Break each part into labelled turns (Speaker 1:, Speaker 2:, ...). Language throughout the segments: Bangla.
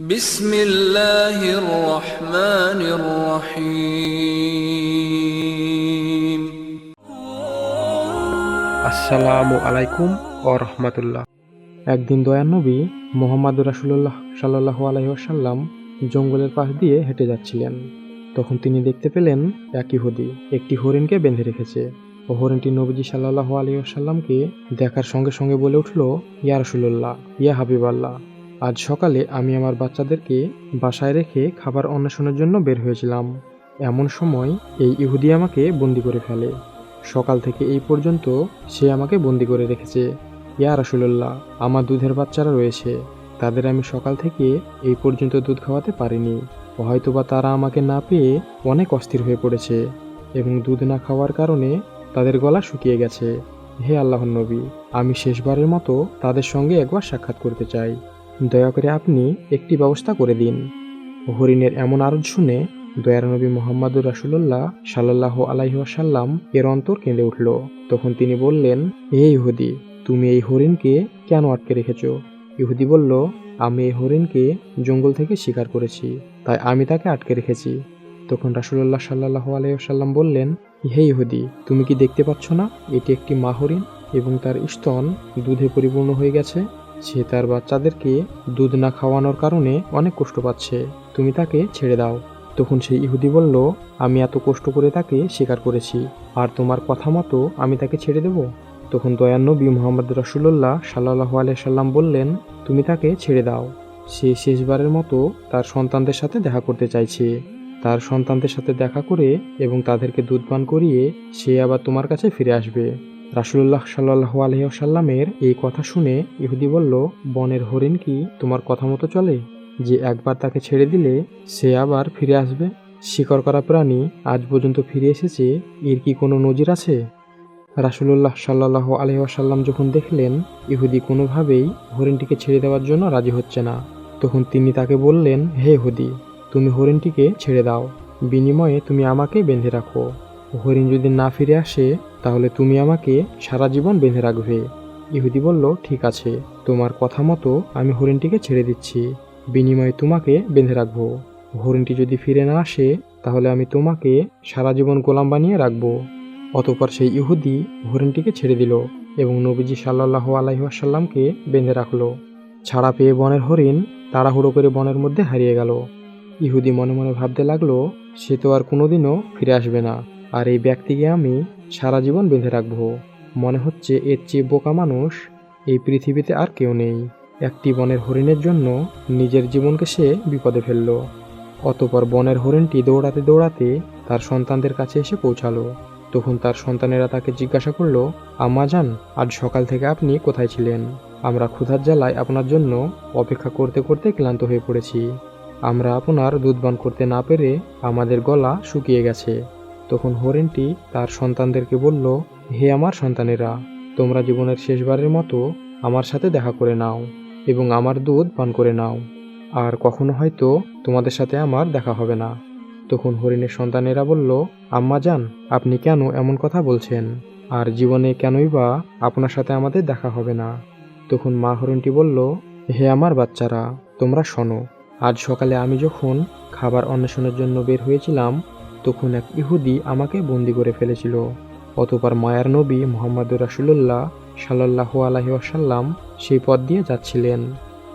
Speaker 1: بسم الله الرحمن الرحيم
Speaker 2: আসসালামু আলাইকুম ও রহমতুল্লাহ একদিন দয়ার নবী মোহাম্মদ রাসুল্লাহ সাল্লাহ আলহিহাসাল্লাম জঙ্গলের পাশ দিয়ে হেঁটে যাচ্ছিলেন তখন তিনি দেখতে পেলেন এক ইহুদি একটি হরিণকে বেঁধে রেখেছে ও হরিণটি নবীজি সাল্লাহ আলহিহাসাল্লামকে দেখার সঙ্গে সঙ্গে বলে উঠল ইয়া রসুল্লাহ ইয়া হাবিবাল্লাহ আজ সকালে আমি আমার বাচ্চাদেরকে বাসায় রেখে খাবার অন্বেষণের জন্য বের হয়েছিলাম। এমন সময় এই ইহুদি আমাকে বন্দি করে ফেলে। সকাল থেকে এই পর্যন্ত সে আমাকে বন্দি করে রেখেছে। ইয়া রাসুলল্লাহ, আমার দুধের বাচ্চারা রয়েছে। তাদের আমি সকাল থেকে এই পর্যন্ত দুধ খাওয়াতে পারিনি। হয়তোবা তারা আমাকে না পেয়ে অনেক অস্থির হয়ে পড়েছে এবং দুধ না খাওয়ার কারণে তাদের গলা শুকিয়ে গেছে। হে আল্লাহর নবী, আমি শেষবারের মতো তাদের সঙ্গে একবার সাক্ষাৎ করতে চাই। দয়া করে আপনি একটি ব্যবস্থা করে দিন। হরিণের এমন আরজ শুনে দয়ার নবী মোহাম্মদুর রাসুল্লাহ সাল্লাহ আলাইহাসাল্লাম এর অন্তর কেঁদে উঠল। তখন তিনি বললেন, হে ইহুদি, তুমি এই হরিণকে কেন আটকে রেখেছ? ইহুদি বলল, আমি এই হরিণকে জঙ্গল থেকে শিকার করেছি, তাই আমি তাকে আটকে রেখেছি। তখন রাসুল্লাহ সাল্লাহ আলাইসাল্লাম বললেন, হে ইহুদি, তুমি কি দেখতে পাচ্ছ না? এটি একটি মা হরিণ এবং তার স্তন দুধে পরিপূর্ণ হয়ে গেছে। সে তার বাচ্চাদেরকে দুধ না খাওয়ানোর কারণে অনেক কষ্ট পাচ্ছে। তুমি তাকে ছেড়ে দাও। তখন সেই ইহুদি বলল, আমি এত কষ্ট করে তাকে স্বীকার করেছি। আর তোমার কথা মতো আমি তাকে ছেড়ে দেব? তখন দয়ান নবী মোহাম্মদ রসুল্লাহ সাল্লাহ সাল্লাম বললেন, তুমি তাকে ছেড়ে দাও। সে শেষবারের মতো তার সন্তানদের সাথে দেখা করতে চাইছে। তার সন্তানদের সাথে দেখা করে এবং তাদেরকে দুধ পান করিয়ে সে আবার তোমার কাছে ফিরে আসবে। রাসুল্লাহ সাল্লাহ আলহিসাল্লামের এই কথা শুনে ইহুদি বলল, বনের হরিণ কি তোমার কথা মতো চলে? যে একবার তাকে ছেড়ে দিলে সে আবার ফিরে আসবে? শিকার করা প্রাণী আজ পর্যন্ত ফিরে এসেছে, এর কি কোনো নজির আছে? রাসুলুল্লাহ সাল্লাহ আলহিহাসাল্লাম যখন দেখলেন ইহুদি কোনোভাবেই হরিণটিকে ছেড়ে দেওয়ার জন্য রাজি হচ্ছে না, তখন তিনি তাকে বললেন, হে হুদি তুমি হরিণটিকে ছেড়ে দাও। বিনিময়ে তুমি আমাকে বেঁধে রাখো। হরিণ যদি না ফিরে আসে তাহলে তুমি আমাকে সারা জীবন বেঁধে রাখবে। ইহুদি বলল, ঠিক আছে। তোমার কথা মতো আমি হরিণটিকে ছেড়ে দিচ্ছি। বিনিময়ে তোমাকে বেঁধে রাখব। হরিণটি যদি ফিরে না আসে, তাহলে আমি তোমাকে সারা জীবন গোলাম বানিয়ে রাখব। অতপর সেই ইহুদি হরিণটিকে ছেড়ে দিল এবং নবীজি সাল্লাহ আলাইসাল্লামকে বেঁধে রাখল। ছাড়া পেয়ে বনের হরিণ তাড়াহুড়ো করে বনের মধ্যে হারিয়ে গেল। ইহুদি মনে মনে ভাবতে লাগল, সে তো আর কোনোদিনও ফিরে আসবে না। আর এই ব্যক্তিকে আমি সারা জীবন বেঁধে রাখব। মনে হচ্ছে এর চেয়ে বোকা মানুষ এই পৃথিবীতে আর কেউ নেই। একটি বনের হরিণের জন্য নিজের জীবনকে সে বিপদে ফেলল। অতপর বনের হরিণটি দৌড়াতে দৌড়াতে তার সন্তানদের কাছে এসে পৌঁছালো। তখন তার সন্তানেরা তাকে জিজ্ঞাসা করল, আম্মা যান আজ সকাল থেকে আপনি কোথায় ছিলেন? আমরা ক্ষুধার জ্বালায় আপনার জন্য অপেক্ষা করতে করতে ক্লান্ত হয়ে পড়েছি। আমরা আপনার দুধবান করতে না পেরে আমাদের গলা শুকিয়ে গেছে। তখন হরিণটি তার সন্তানদেরকে বলল, হে আমার সন্তানেরা, তোমরা জীবনের শেষবারের মতো আমার সাথে দেখা করে নাও এবং আমার দুধ পান করে নাও। আর কখনো হয়তো তোমাদের সাথে আমার দেখা হবে না। তখন হরিণের সন্তানেরা বলল, আম্মা যান, আপনি কেন এমন কথা বলছেন? আর জীবনে কেনই বা আপনার সাথে আমাদের দেখা হবে না? তখন মা হরিণটি বলল, হে আমার বাচ্চারা, তোমরা শোনো, আজ সকালে আমি যখন খাবার অন্বেষণের জন্য বের হয়েছিলাম তখন এক ইহুদি আমাকে বন্দি করে ফেলেছিল। অতপর মায়ার নবী মোহাম্মদ রাসুল্লাহ সাল্লাহু আলহি আসাল্লাম সেই পথ দিয়ে যাচ্ছিলেন।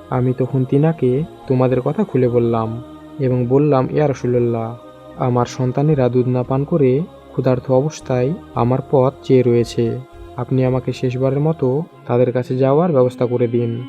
Speaker 2: আমি তখন তিনাকে তোমাদের কথা খুলে বললাম এবং বললাম, ইয়া রসুল্লাহ আমার সন্তানেরা দুধ না পান করে ক্ষুধার্ত অবস্থায় আমার পথ চেয়ে রয়েছে। আপনি আমাকে শেষবারের মতো তাদের কাছে যাওয়ার ব্যবস্থা করে দিন।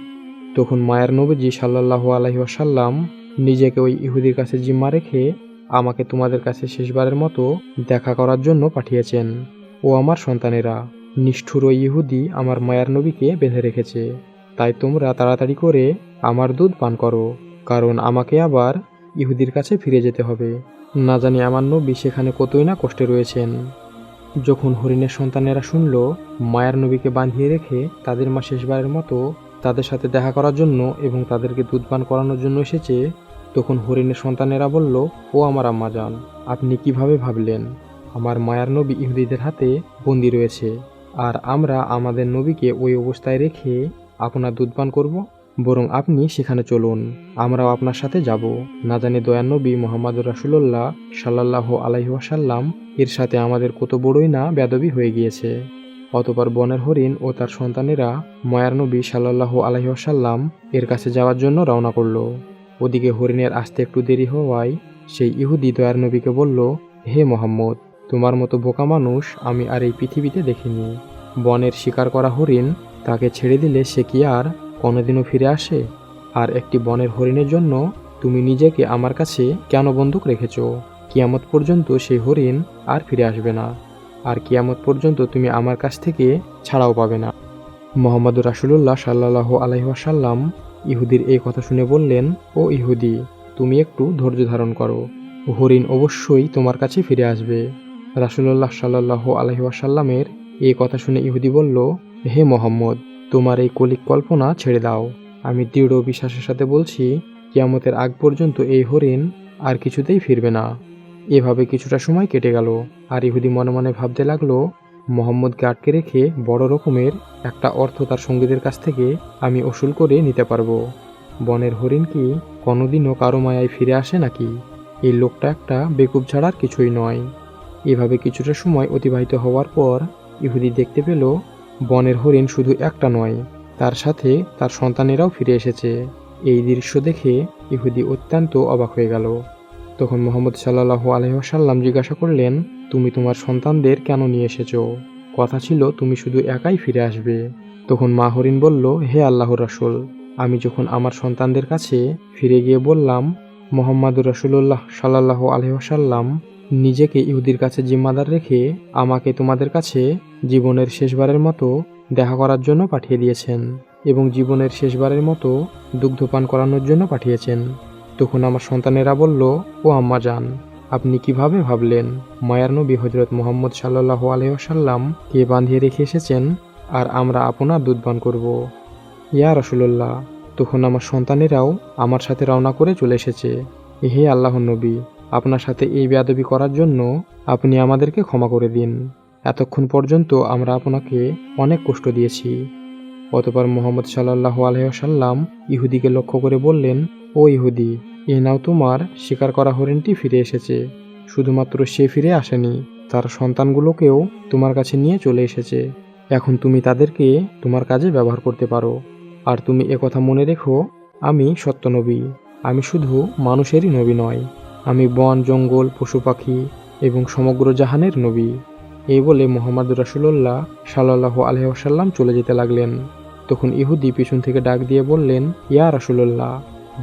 Speaker 2: তখন মায়ার নবীজি সাল্লাহ আলহি আসাল্লাম নিজেকে ওই ইহুদির কাছে জিম্মা রেখে আমাকে তোমাদের কাছে শেষবারের মতো দেখা করার জন্য পাঠিয়েছেন। ও আমার সন্তানেরা, নিষ্ঠুর ইহুদি আমার মায়ার নবীকে বেঁধে রেখেছে। তাই তোমরা তাড়াতাড়ি করে আমার দুধ পান করো, কারণ আমাকে আবার ইহুদির কাছে ফিরে যেতে হবে। না জানি আমার নবী সেখানে কতই না কষ্টে রয়েছেন। যখন হরিণের সন্তানেরা শুনল, মায়ার নবীকে বাঁধিয়ে রেখে তাদের মা শেষবারের মতো তাদের সাথে দেখা করার জন্য এবং তাদেরকে দুধ পান করানোর জন্য এসেছে তখন হরিণের সন্তানেরা বলল, ও আমার আম্মা যান আপনি কীভাবে ভাবলেন? আমার মায়ার নবী ইহুদিদের হাতে বন্দি রয়েছে। আর আমরা আমাদের নবীকে ওই অবস্থায় রেখে আপনার দুধ পান করব, বরং আপনি সেখানে চলুন। আমরাও আপনার সাথে যাব। না জানি দয়ান নবী মোহাম্মদ রাসুল্লাহ সাল্লাহ আলাইহাসাল্লাম এর সাথে আমাদের কত বড়ই না বেদবি হয়ে গিয়েছে। অতপর বনের হরিণ ও তার সন্তানেরা ময়ার নবী সাল্লাহ আলাইসাল্লাম এর কাছে যাওয়ার জন্য রওনা করল। ওদিকে হরিণের আসতে একটু দেরি হওয়ায় সেই ইহুদি দয়ার নবীকে বলল, হে মোহাম্মদ, তোমার মতো বোকা মানুষ আমি আর এই পৃথিবীতে দেখিনি। বনের শিকার করা হরিণ তাকে ছেড়ে দিলে সে কি আর কোনোদিনও ফিরে আসে? আর একটি বনের হরিণের জন্য তুমি নিজেকে আমার কাছে কেন বন্দুক রেখেছ? কিয়ামত পর্যন্ত সেই হরিণ আর ফিরে আসবে না। আর কিয়ামত পর্যন্ত তুমি আমার কাছ থেকে ছাড়াও পাবে না। মোহাম্মদ রাসুলুল্লাহ সাল্লাহ আলহিহাসাল্লাম ইহুদির এই কথা শুনে বললেন, ও ইহুদি, তুমি একটু ধৈর্য ধারণ করো। হরিণ অবশ্যই তোমার কাছে ফিরে আসবে। রাসুলুল্লাহ সাল্লাহ আলহিহাসাল্লামের এই কথা শুনে ইহুদি বলল, হে মোহাম্মদ, তোমার এই কলিক কল্পনা ছেড়ে দাও। আমি দৃঢ় বিশ্বাসের সাথে বলছি, কিয়ামতের আগ পর্যন্ত এই হরিণ আর কিছুতেই ফিরবে না। এভাবে কিছুটা সময় কেটে গেল, আর ইহুদি মনে মনে ভাবতে লাগল, মোহাম্মদকে আটকে রেখে বড় রকমের একটা অর্থ তার সঙ্গীদের কাছ থেকে আমি ওসুল করে নিতে পারব। বনের হরিণ কি কোনোদিনও কারও মায়ায় ফিরে আসে নাকি? এই লোকটা একটা বেকুব ছাড়ার কিছুই নয়। এভাবে কিছুটা সময় অতিবাহিত হওয়ার পর ইহুদি দেখতে পেল বনের হরিণ শুধু একটা নয়, তার সাথে তার সন্তানেরাও ফিরে এসেছে। এই দৃশ্য দেখে ইহুদি অত্যন্ত অবাক হয়ে গেল। তখন মোহাম্মদ সাল্লাহ আলহিহাসাল্লাম জিজ্ঞাসা করলেন, তুমি তোমার সন্তানদের কেন নিয়ে এসেছ? কথা ছিল, তুমি শুধু একাই ফিরে আসবে। তখন মা হরিণ বলল, হে আল্লাহর রাসুল, আমি যখন আমার সন্তানদের কাছে ফিরে গিয়ে বললাম, মোহাম্মদুর রাসুল্লাহ সাল্লাহ আলহিহাসাল্লাম নিজেকে ইহুদির কাছে জিম্মাদার রেখে আমাকে তোমাদের কাছে জীবনের শেষবারের মতো দেখা করার জন্য পাঠিয়ে দিয়েছেন এবং জীবনের শেষবারের মতো দুগ্ধপান করানোর জন্য পাঠিয়েছেন। তখন আমার সন্তানেরা বলল, ও আম্মা যান আপনি কীভাবে ভাবলেন মায়ার নবী হজরত মোহাম্মদ সাল্লাহ আলহাসাল্লাম কে বাঁধিয়ে রেখে এসেছেন? আর আমরা আপনার দুধ পান করব। ইয়া রসুল্লাহ তখন আমার সন্তানেরাও আমার সাথে রওনা করে চলে এসেছে। হে আল্লাহ নবী, আপনার সাথে এই বেয়াদবি করার জন্য আপনি আমাদেরকে ক্ষমা করে দিন। এতক্ষণ পর্যন্ত আমরা আপনাকে অনেক কষ্ট দিয়েছি। অতপর মোহাম্মদ সাল্লাহ আলহাসাল্লাম ইহুদিকে লক্ষ্য করে বললেন, ও ইহুদি এ নাও তোমার শিকার করা হরিণটি ফিরে এসেছে। শুধুমাত্র সে ফিরে আসেনি, তার সন্তানগুলোকেও তোমার কাছে নিয়ে চলে এসেছে। এখন তুমি তাদেরকে তোমার কাজে ব্যবহার করতে পারো। আর তুমি একথা মনে রেখো, আমি সত্য নবী, আমি শুধু মানুষেরই নবী নয়, আমি বন, জঙ্গল পশু পাখি এবং সমগ্র জাহানের নবী। এই বলে মোহাম্মদ রাসুল্লাহ সাল্লাহ আলহাসাল্লাম চলে যেতে লাগলেন। তখন ইহুদি পিছন থেকে ডাক দিয়ে বললেন, ইয়া রাসুল্লাহ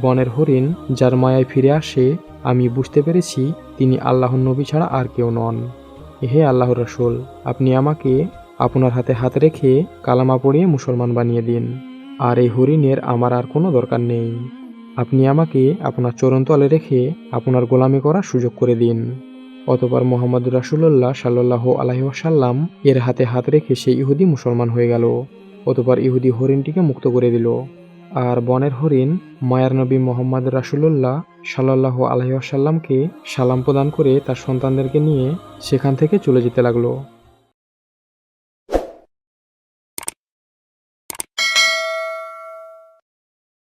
Speaker 2: বনের হরিণ যার মায়ায় ফিরে আসে, আমি বুঝতে পেরেছি তিনি আল্লাহর নবী ছাড়া আর কেউ নন। হে আল্লাহর রসুল, আপনি আমাকে আপনার হাতে হাত রেখে কালামা পড়িয়ে মুসলমান বানিয়ে দিন, আর এই হরিণের আমার আর কোনো দরকার নেই। আপনি আমাকে আপনার চরণতলে রেখে আপনার গোলামি করার সুযোগ করে দিন। অতপর মোহাম্মদ রাসুল্লাহ সাল্লাহ আলহিহাসাল্লাম এর হাতে হাত রেখে সেই ইহুদি মুসলমান হয়ে গেল। অতপর ইহুদি হরিণটিকে মুক্ত করে দিল। আর বনের হরিণ মায়ার নবী মোহাম্মদ রাসুল্লাহ সাল্লাহ আলহিহাসাল্লামকে সালাম প্রদান করে তার সন্তানদেরকে নিয়ে সেখান থেকে চলে যেতে লাগল।